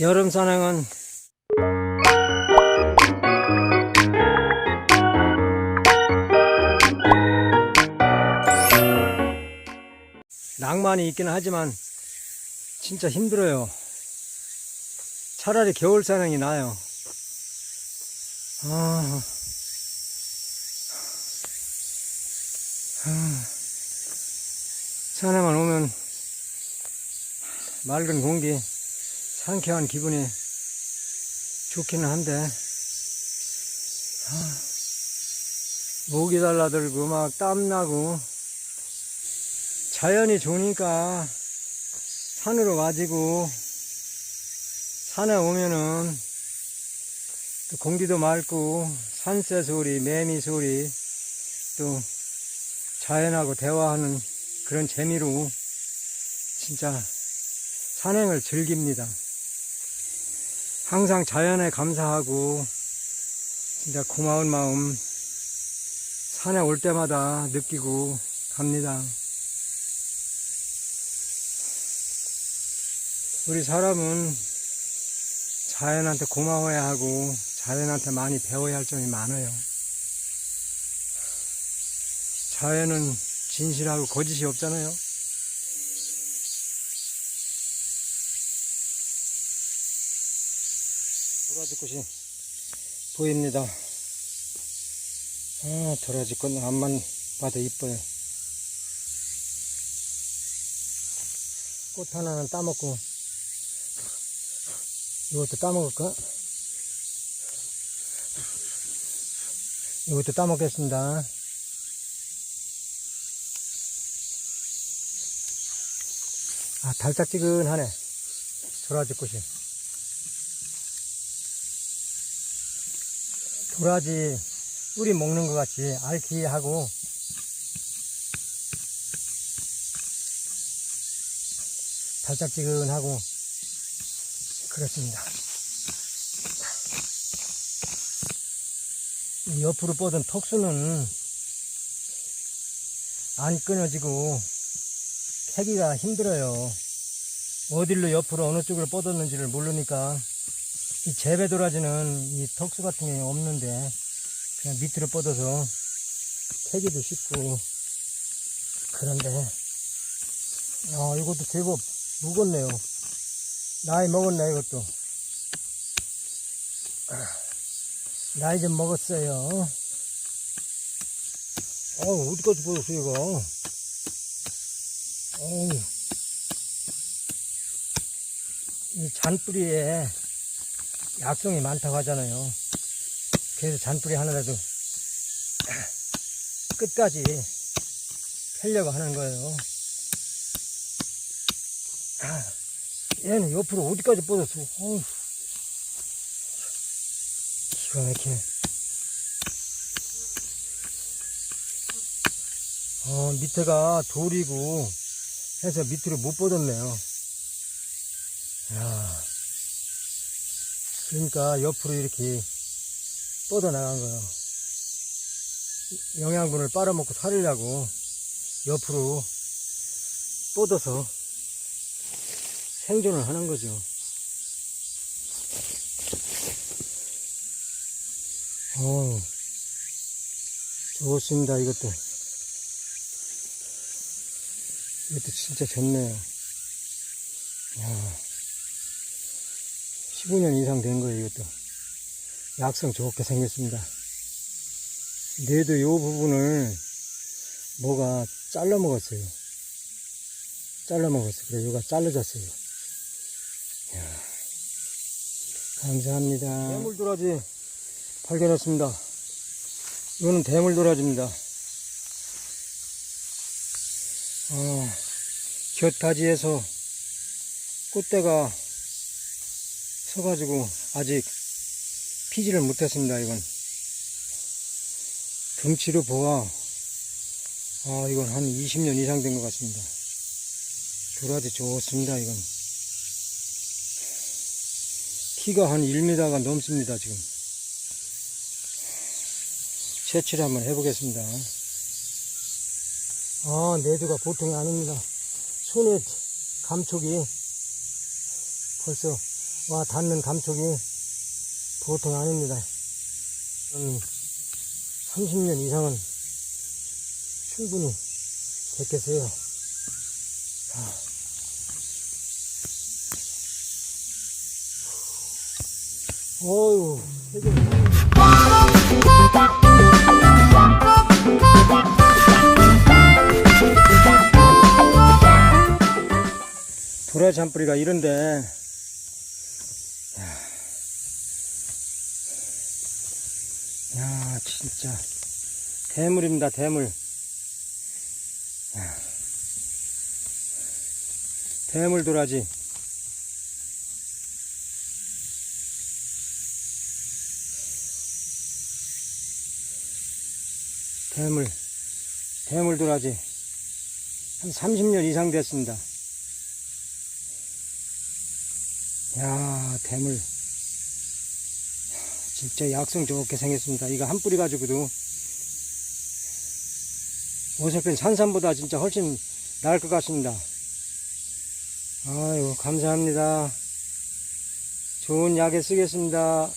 여름 산행은 낭만이 있기는 하지만 진짜 힘들어요. 차라리 겨울 산행이 나아요. 아, 아, 산에만 오면 맑은 공기, 상쾌한 기분이 좋기는 한데, 아, 목이 달라들고 막 땀나고, 자연이 좋으니까 산으로 와지고, 산에 오면은 또 공기도 맑고, 산새 소리, 매미 소리, 또 자연하고 대화하는 그런 재미로 진짜 산행을 즐깁니다. 항상 자연에 감사하고 진짜 고마운 마음 산에 올 때마다 느끼고 갑니다. 우리 사람은 자연한테 고마워야 하고 자연한테 많이 배워야 할 점이 많아요. 자연은 진실하고 거짓이 없잖아요. 도라지꽃이 보입니다. 아, 도라지꽃 앞만 봐도 이뻐요. 꽃 하나는 따먹고, 이것도 따먹을까? 이것도 따먹겠습니다. 아, 달짝지근하네. 도라지 꽃이. 도라지 뿌리 먹는 것 같이 알키하고 달짝지근하고 그렇습니다. 이 옆으로 뻗은 턱수는 안 끊어지고 캐기가 힘들어요. 어디로 옆으로 어느 쪽으로 뻗었는지를 모르니까 이 재배 도라지는 이 턱수 같은 게 없는데 그냥 밑으로 뻗어서 캐기도 쉽고 그런데 아 이것도 제법 무겁네요. 나이 먹었네 이것도 아, 나이 좀 먹었어요. 어 어디까지 뻗었어 이거 어우 이 잔뿌리에 약성이 많다고 하잖아요. 그래서 잔뿌리 하나라도 끝까지 펴려고 하는 거예요. 아, 얘는 옆으로 어디까지 뻗었어? 어우, 기가 막히네. 어, 밑에가 돌이고 해서 밑으로 못 뻗었네요. 야. 그러니까 옆으로 이렇게 뻗어 나간 거예요. 영양분을 빨아먹고 살으려고 옆으로 뻗어서 생존을 하는 거죠. 어, 좋습니다, 이것도. 이것도 진짜 좋네요. 야. 15년 이상 된 거예요, 이것도. 약성 좋게 생겼습니다. 뇌도 요 부분을 뭐가 잘라 먹었어요. 잘라 먹었어요. 그래, 요가 잘라졌어요. 이야, 감사합니다. 대물 도라지 발견했습니다. 이거는 대물 도라지입니다. 어, 곁가지에서 꽃대가 서가지고 아직 피지를 못했습니다 이건. 등치로 보아. 아 이건 한 20년 이상 된 것 같습니다. 도라지 좋습니다 이건. 키가 한 1m가 넘습니다 지금. 채취를 한번 해보겠습니다. 아 내두가 보통이 아닙니다. 손에 감촉이 벌써 와 닿는 감촉이 보통 아닙니다. 한 30년 이상은 충분히 됐겠어요. 어유 도라지 한 뿌리가 이런데 야 진짜. 대물입니다 대물. 야. 대물 도라지. 대물. 대물 도라지. 한 30년 이상 됐습니다 야 대물. 진짜 약성 좋게 생겼습니다. 이거 한 뿌리 가지고도. 어설픈 산삼보다 진짜 훨씬 나을 것 같습니다. 아유 감사합니다. 좋은 약에 쓰겠습니다